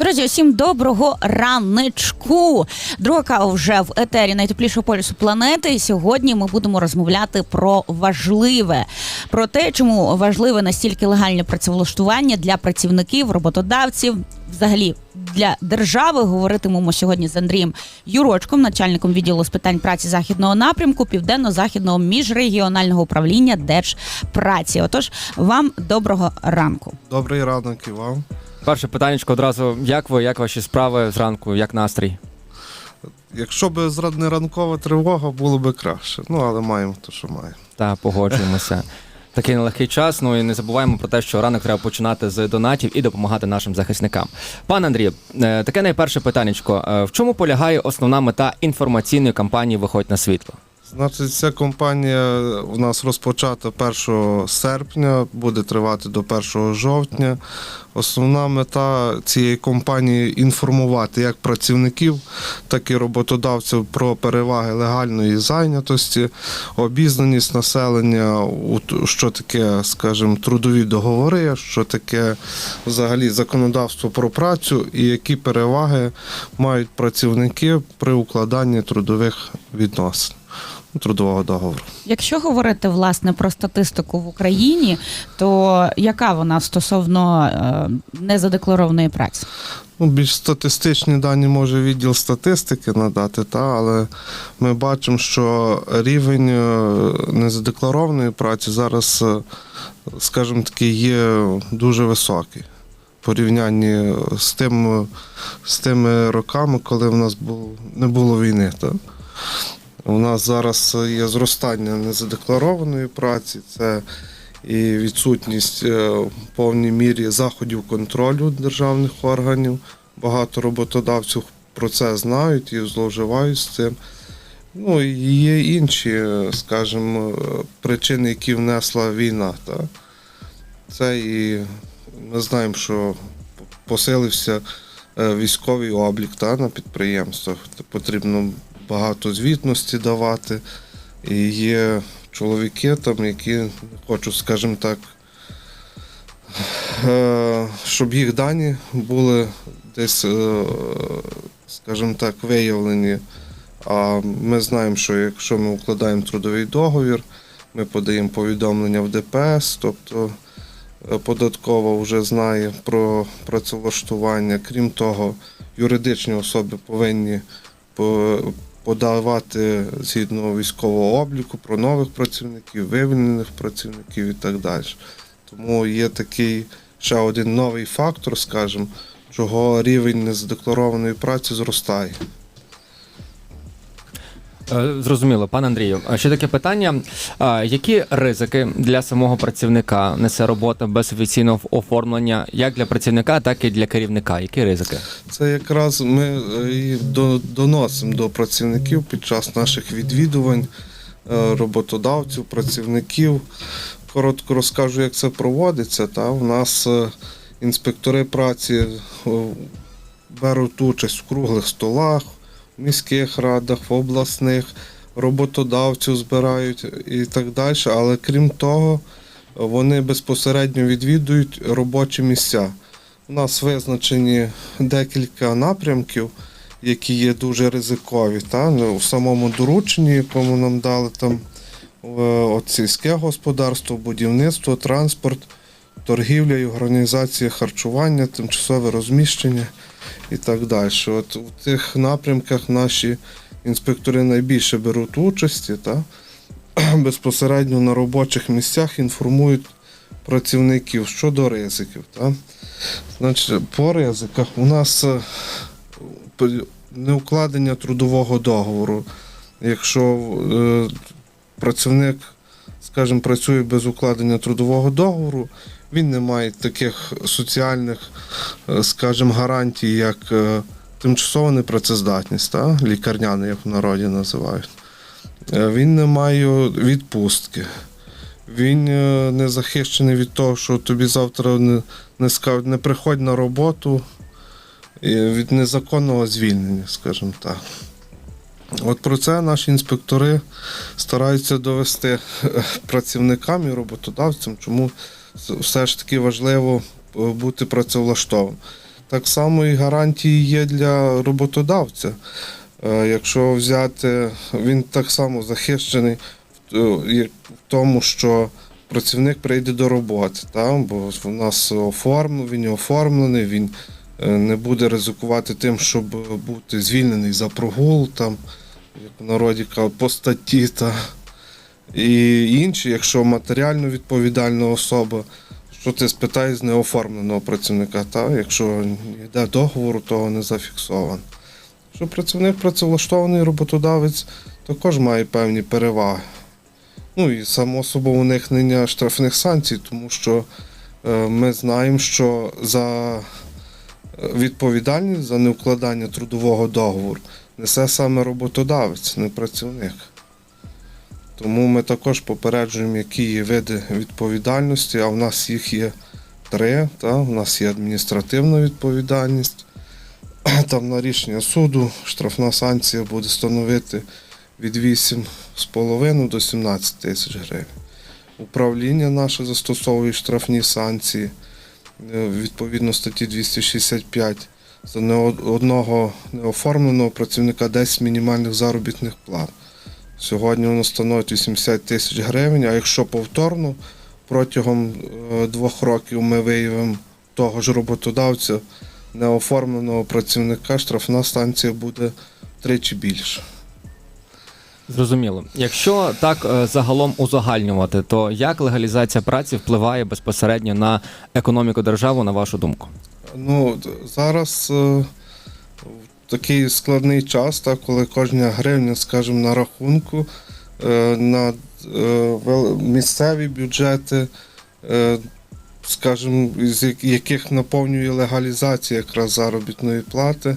Друзі, усім доброго ранечку. Друга кава вже в етері найтеплішого полюсу планети. Сьогодні ми будемо розмовляти про важливе, про те, чому важливе настільки легальне працевлаштування для працівників, роботодавців, взагалі для держави. Говоритимемо сьогодні з Андрієм Юрочком, начальником відділу з питань праці західного напрямку Південно-західного міжрегіонального управління Держпраці. Отож, вам доброго ранку. Добрий ранок і вам. Перше питаннячко одразу. Як ви, як ваші справи зранку, як настрій? Якщо б не ранкова тривога, було б краще. Ну, але маємо те, що маємо. Та погоджуємося. Такий нелегкий час. Ну і не забуваємо про те, що ранок треба починати з донатів і допомагати нашим захисникам. Пане Андрію, е, таке найперше питаннячко. Е, В чому полягає основна мета інформаційної кампанії Виходь на світло? Значить, ця компанія у нас розпочата 1 серпня, буде тривати до 1 жовтня. Основна мета цієї компанії інформувати як працівників, так і роботодавців про переваги легальної зайнятості, обізнаність населення, що таке, скажімо, трудові договори, що таке взагалі законодавство про працю і які переваги мають працівники при укладанні трудових відносин. Трудового договору. Якщо говорити власне про статистику в Україні, то яка вона стосовно е, незадекларованої праці? Ну, більш статистичні дані може відділ статистики надати, та, але ми бачимо, що рівень е, незадекларованої праці зараз, е, скажімо таки, є дуже високий. Порівнянні з, тим, з тими роками, коли в нас був, не було війни. Та. У нас зараз є зростання незадекларованої праці, це і відсутність е, в повній мірі заходів контролю державних органів. Багато роботодавців про це знають і зловживають з цим. Ну і є інші, е, скажімо, причини, які внесла війна. Та? Це і ми знаємо, що посилився е, військовий облік та, на підприємствах. Потрібно багато звітності давати. І є чоловіки, там, які хочуть, скажімо так, е, щоб їх дані були десь, е, скажімо так, виявлені. А ми знаємо, що якщо ми укладаємо трудовий договір, ми подаємо повідомлення в ДПС, тобто е, податкова вже знає про працевлаштування. Крім того, юридичні особи повинні по- подавати згідно військового обліку про нових працівників, вивільнених працівників і так далі. Тому є такий ще один новий фактор, скажімо, чого рівень незадекларованої праці зростає. Е, Зрозуміло, пане Андрію. Ще таке питання: які ризики для самого працівника несе робота без офіційного оформлення, як для працівника, так і для керівника? Які ризики? Це якраз ми е, доносимо до працівників під час наших відвідувань, е, роботодавців, працівників. Коротко розкажу, як це проводиться. Та у нас інспектори праці беруть участь в круглих столах, міських радах, в обласних, роботодавців збирають і так далі. Але крім того, вони безпосередньо відвідують робочі місця. У нас визначені декілька напрямків, які є дуже ризикові. Та? Ну, В самому дорученні, якому нам дали там е, сільське господарство, будівництво, транспорт, торгівля і організація харчування, тимчасове розміщення і так далі. От у тих напрямках наші інспектори найбільше беруть участі, та? безпосередньо на робочих місцях інформують працівників щодо ризиків. Та? Значить, по ризиках у нас е, неукладення трудового договору. Якщо е, працівник, скажімо, працює без укладення трудового договору, він не має таких соціальних, е, скажімо, гарантій, як е, тимчасова непрацездатність, та? лікарняна, як в народі називають. Е, Він не має відпустки. Він не захищений від того, що тобі завтра не, не скажуть, не приходь на роботу, від незаконного звільнення, скажімо так. От про це наші інспектори стараються довести працівникам і роботодавцям, чому все ж таки важливо е, бути працевлаштованим. Так само і гарантії є для роботодавця. Е, Якщо взяти, він так само захищений в е, в тому, що працівник прийде до роботи, та? бо в нас оформлений, він оформлений, він не буде ризикувати тим, щоб бути звільнений за прогул, там, як в народі кажуть, по статті. Та. І інші, якщо матеріально відповідальна особа, що ти спитаєш з неоформленого працівника, та? якщо йде договору, того не зафіксовано. Якщо працівник працевлаштований роботодавець також має певні переваги. Ну і само собою уникнення штрафних санкцій, тому що е, ми знаємо, що за е, відповідальність за неукладання трудового договору несе саме роботодавець, не працівник. Тому ми також попереджуємо, які є види відповідальності, а в нас їх є три. Та? У нас є адміністративна відповідальність. Там на рішення суду штрафна санкція буде становити від 8,5 до 17 тисяч гривень. Управління наше застосовує штрафні санкції е, відповідно статті 265 за одного неоформленого працівника 10 мінімальних заробітних плат. Сьогодні воно становить 80 тисяч гривень, а якщо повторно протягом е, двох років ми виявимо того ж роботодавця неоформленого працівника, штрафна станція буде втричі більше. Зрозуміло. Якщо так е, загалом узагальнювати, то як легалізація праці впливає безпосередньо на економіку держави, на вашу думку? Ну, зараз е, в такий складний час, так, коли кожна гривня, скажімо, на рахунку, е, на е, місцеві бюджети, е, скажімо, з яких наповнює легалізація якраз заробітної плати,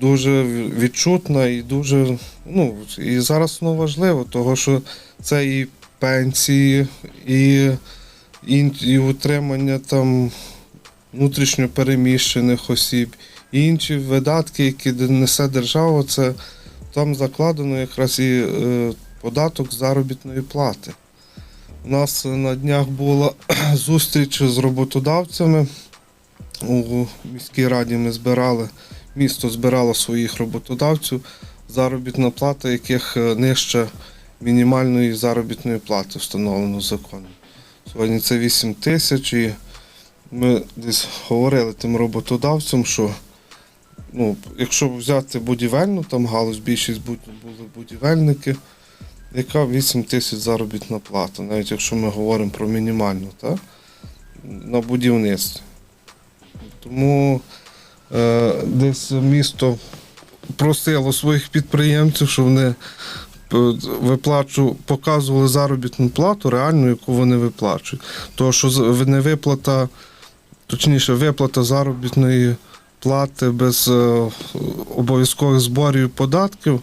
дуже відчутна і дуже. Ну, і зараз воно важливо, того що це і пенсії, і, і, і утримання там внутрішньо переміщених осіб, інші видатки, які несе держава, це там закладено якраз і е, податок заробітної плати. У нас на днях була зустріч з роботодавцями. У міській раді ми збирали, місто збирало своїх роботодавців, заробітна плата, яких е, нижче мінімальної заробітної плати встановлено законом. Сьогодні це 8 тисяч і ми десь говорили тим роботодавцям, що ну, якщо взяти будівельну там галузь, більшість були будівельники, яка 8 тисяч заробітна плата, навіть якщо ми говоримо про мінімальну, так? на будівництві. Тому е, десь місто просило своїх підприємців, щоб вони е, виплачу, показували заробітну плату, реальну, яку вони виплачують. Тому що з- невиплата, точніше, виплата заробітної плати без е, обов'язкових зборів і податків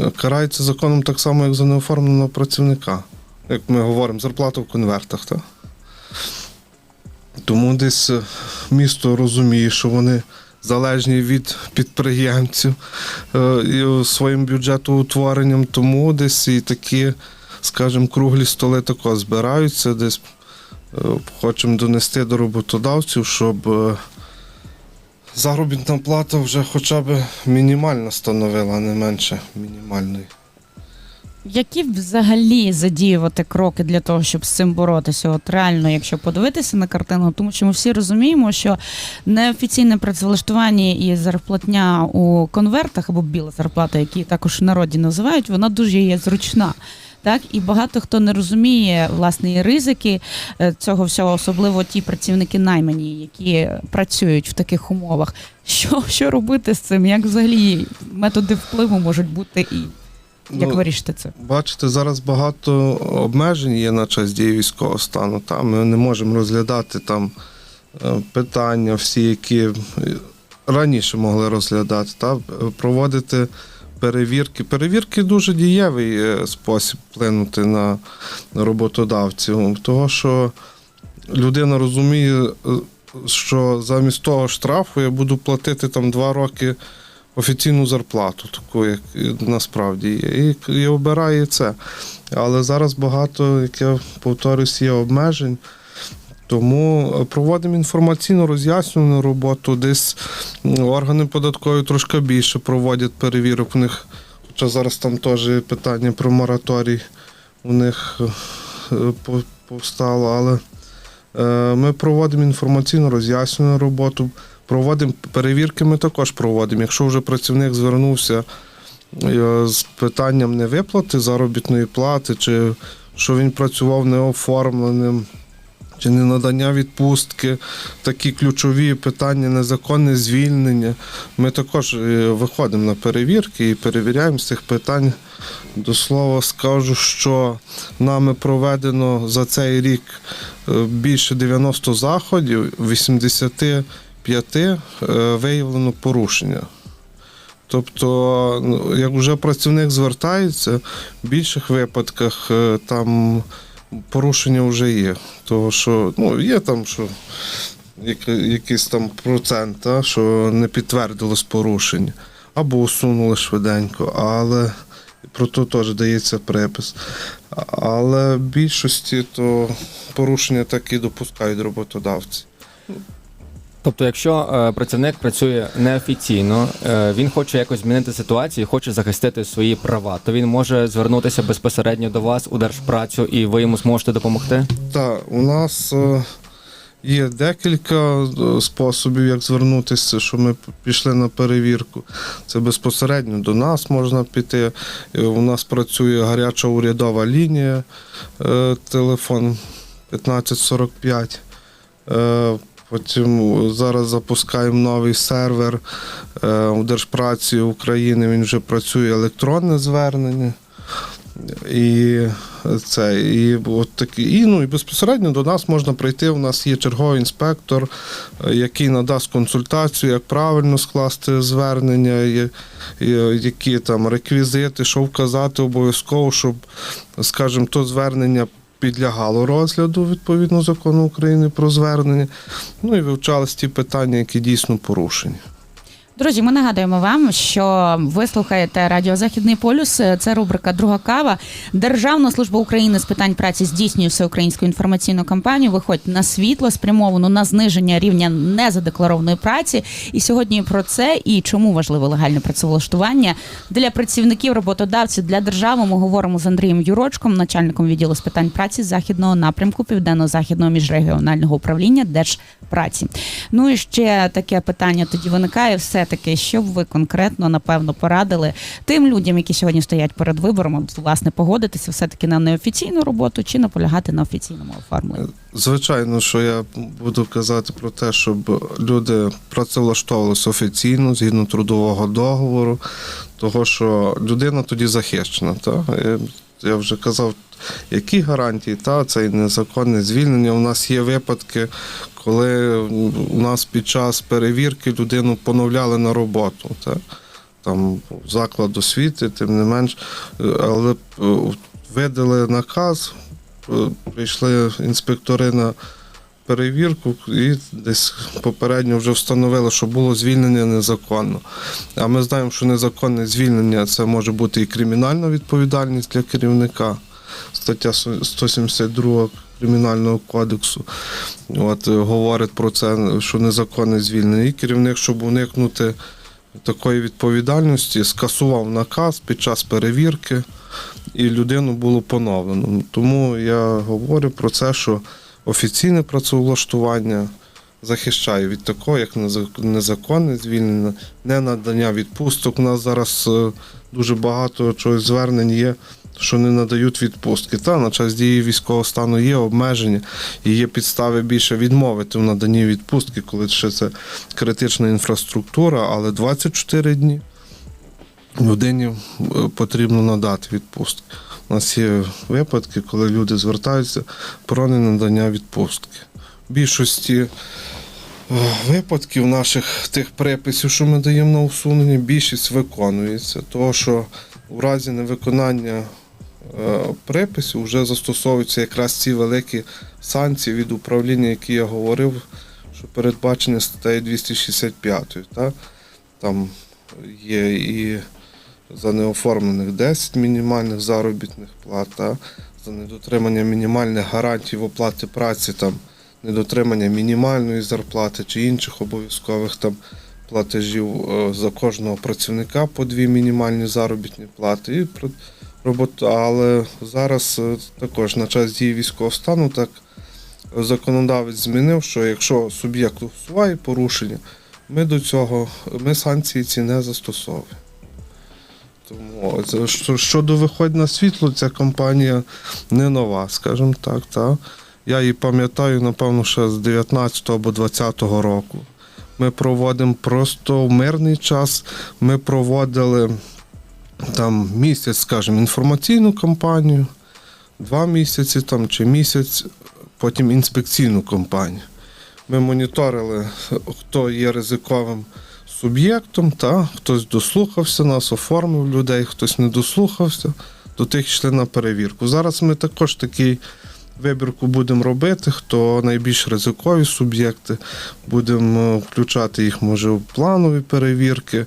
е, карається законом так само, як за неоформленого працівника. Як ми говоримо, зарплата в конвертах. Так? Тому десь е, місто розуміє, що вони залежні від підприємців і своїм бюджетоутворенням, тому десь і такі, скажімо, круглі столи тако збираються, десь хочемо донести до роботодавців, щоб заробітна плата вже хоча б мінімально становила, не менше мінімальної. Які взагалі задіювати кроки для того, щоб з цим боротися? От реально, якщо подивитися на картину, тому що ми всі розуміємо, що неофіційне працевлаштування і зарплатня у конвертах або біла зарплата, які також в народі називають, вона дуже є зручна. Так, і багато хто не розуміє власне і ризики е, цього всього, особливо ті працівники наймані, які працюють в таких умовах. Що, що робити з цим? Як взагалі методи впливу можуть бути і як Ну, вирішити це? Бачите, зараз багато обмежень є на час дії військового стану. Та? Ми не можемо розглядати там е, питання, всі, які раніше могли розглядати, та? проводити перевірки. Перевірки дуже дієвий е, спосіб вплинути на роботодавців, того що людина розуміє е, що замість того штрафу я буду платити там два роки офіційну зарплату, таку, як насправді є. І, і обирає це. Але зараз багато, як я повторюсь, є обмежень. Тому е, проводимо інформаційно роз'яснювальну роботу. Десь органи податкові трошки більше проводять перевірок. У них, хоча зараз там теж питання про мораторій у них е, повстало, але е, ми проводимо інформаційно роз'яснювальну роботу. Проводимо перевірки, ми також проводимо. Якщо вже працівник звернувся е, з питанням невиплати заробітної плати, чи що він працював неоформленим, чи не надання відпустки, такі ключові питання, незаконне звільнення. Ми також е, виходимо на перевірки і перевіряємо з цих питань. До слова скажу, що нами проведено за цей рік е, більше 90 заходів, 85 е, виявлено порушення. Тобто, ну, як вже працівник звертається, в більших випадках там порушення вже є. Того, що ну, є там, що як- якийсь там процент, та, що не підтвердилось порушення, або усунули швиденько, але про то теж дається припис. Але в більшості то порушення так і допускають роботодавці. Тобто, якщо е, працівник працює неофіційно, е, він хоче якось змінити ситуацію, хоче захистити свої права, то він може звернутися безпосередньо до вас у держпрацю, і ви йому зможете допомогти. Так, у нас е, є декілька е, способів, як звернутися, що ми пішли на перевірку. Це безпосередньо до нас можна піти. Е, У нас працює гаряча урядова лінія, е, телефон 1545. Е, Потім зараз запускаємо новий сервер е, у Держпраці України. Він вже працює електронне звернення. І це і от такі, і ну і безпосередньо до нас можна прийти. У нас є черговий інспектор, е, який надасть консультацію, як правильно скласти звернення, які там реквізити, що вказати обов'язково, щоб, скажімо, то звернення. Підлягало розгляду відповідно закону України про звернення. Ну і вивчались ті питання, які дійсно порушені. Друзі, ми нагадуємо вам, що ви слухаєте Радіо Західний полюс. Це рубрика Друга кава. Державна служба України з питань праці здійснює всеукраїнську інформаційну кампанію. Виходь на світло, спрямовану на зниження рівня незадекларованої праці. І сьогодні про це і чому важливо легальне працевлаштування для працівників, роботодавців для держави. Ми говоримо з Андрієм Юрочком, начальником відділу з питань праці західного напрямку південно-західного міжрегіонального управління Держпраці. Ну і ще таке питання тоді виникає. Все таки, що б ви конкретно напевно порадили тим людям, які сьогодні стоять перед вибором, власне, погодитися все таки на неофіційну роботу чи наполягати на офіційному оформленні. Звичайно, що я буду казати про те, щоб люди працевлаштовувалися офіційно згідно трудового договору, того що людина тоді захищена. Та? Я- Я вже казав, які гарантії, та це і незаконне звільнення. У нас є випадки, коли у нас під час перевірки людину поновляли на роботу. Та? Там заклад освіти, тим не менш, але е, видали наказ, е, прийшли інспектори на перевірку і десь попередньо вже встановили, що було звільнення незаконно. А ми знаємо, що незаконне звільнення це може бути і кримінальна відповідальність для керівника, стаття 172 Кримінального кодексу. От, е, говорить про це, що незаконне звільнення. І керівник, щоб уникнути такої відповідальності, скасував наказ під час перевірки, і людину було поновлено. Тому я говорю про це, що офіційне працевлаштування захищає від такого, як незаконне звільнення, не надання відпусток. У нас зараз е, дуже багато чогось звернень є, що не надають відпустки. Та на час дії військового стану є обмеження і є підстави більше відмовити в наданні відпустки, коли ще це критична інфраструктура, але 24 дні людині е, потрібно надати відпустки. У нас є випадки, коли люди звертаються про ненадання відпустки. В більшості е, випадків наших тих приписів, що ми даємо на усунення, більшість виконується. Тому що у разі невиконання приписів вже застосовуються якраз ці великі санкції від управління, які я говорив, що передбачені статтею 265. Та? Там є і за неоформлених 10 мінімальних заробітних плат, та? за недотримання мінімальних гарантій в оплаті праці, там, недотримання мінімальної зарплати чи інших обов'язкових там платежів е, за кожного працівника по дві мінімальні заробітні плати. І робота, але зараз е, також на час дії військового стану так законодавець змінив, що якщо суб'єкт усуває порушення, ми до цього ми санкції ці не застосовуємо. Тому що, щодо виходь на світло, ця компанія не нова, скажімо так. Та. Я її пам'ятаю, напевно, ще з 19 або 20 року. Ми проводимо просто в мирний час. Ми проводили там місяць, скажімо, інформаційну кампанію, два місяці там, чи місяць, потім інспекційну кампанію. Ми моніторили, хто є ризиковим суб'єктом, та, хтось дослухався нас, оформив людей, хтось не дослухався, до тих йшли на перевірку. Зараз ми також такий вибірку будемо робити, хто найбільш ризикові суб'єкти, будемо включати їх, може, в планові перевірки.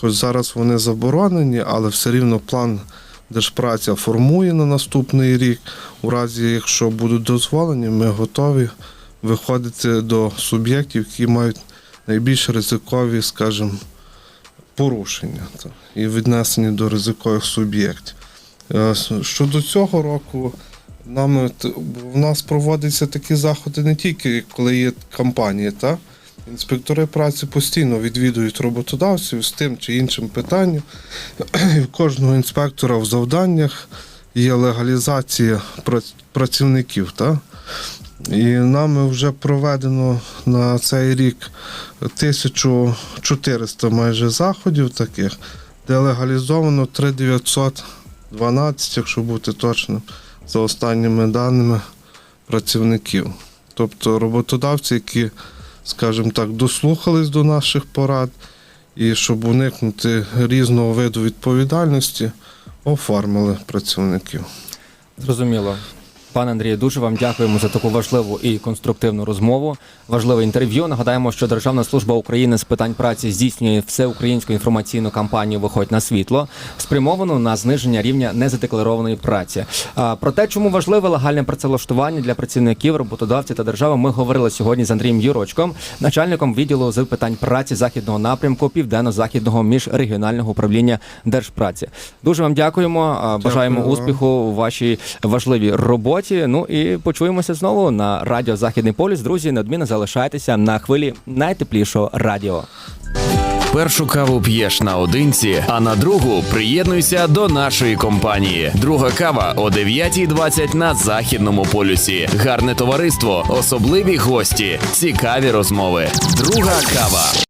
Хоч зараз вони заборонені, але все рівно план Держпраця формує на наступний рік. У разі, якщо будуть дозволені, ми готові виходити до суб'єктів, які мають найбільш ризикові, скажімо, порушення і віднесені до ризикових суб'єктів. Е, Щодо цього року, нами в нас проводяться такі заходи не тільки коли є кампанії, та? Інспектори праці постійно відвідують роботодавців з тим чи іншим питанням. І в кожного інспектора в завданнях є легалізація працівників. Та? І нами вже проведено на цей рік 1400 майже заходів таких, де легалізовано 3912, якщо бути точним, за останніми даними працівників. Тобто роботодавці, які, скажімо так, дослухались до наших порад, і щоб уникнути різного виду відповідальності, оформили працівників. Зрозуміло. Пане Андрію, дуже вам дякуємо за таку важливу і конструктивну розмову. Важливе інтерв'ю. Нагадаємо, що Державна служба України з питань праці здійснює всеукраїнську інформаційну кампанію Виходь на світло, спрямовану на зниження рівня незадекларованої праці. Про те, чому важливе легальне працевлаштування для працівників, роботодавців та держави, ми говорили сьогодні з Андрієм Юрочком, начальником відділу з питань праці західного напрямку південно-західного міжрегіонального управління Держпраці. Дуже вам дякуємо. Бажаємо Дякую успіху у вашій важливій роботі. Ну і почуємося знову на радіо Західний полюс. Друзі, неодмінно залишайтеся на хвилі найтеплішого радіо. Першу каву п'єш наодинці, а на другу приєднуйся до нашої компанії. Друга кава о 9.20 на західному полюсі. Гарне товариство, особливі гості, цікаві розмови. Друга кава.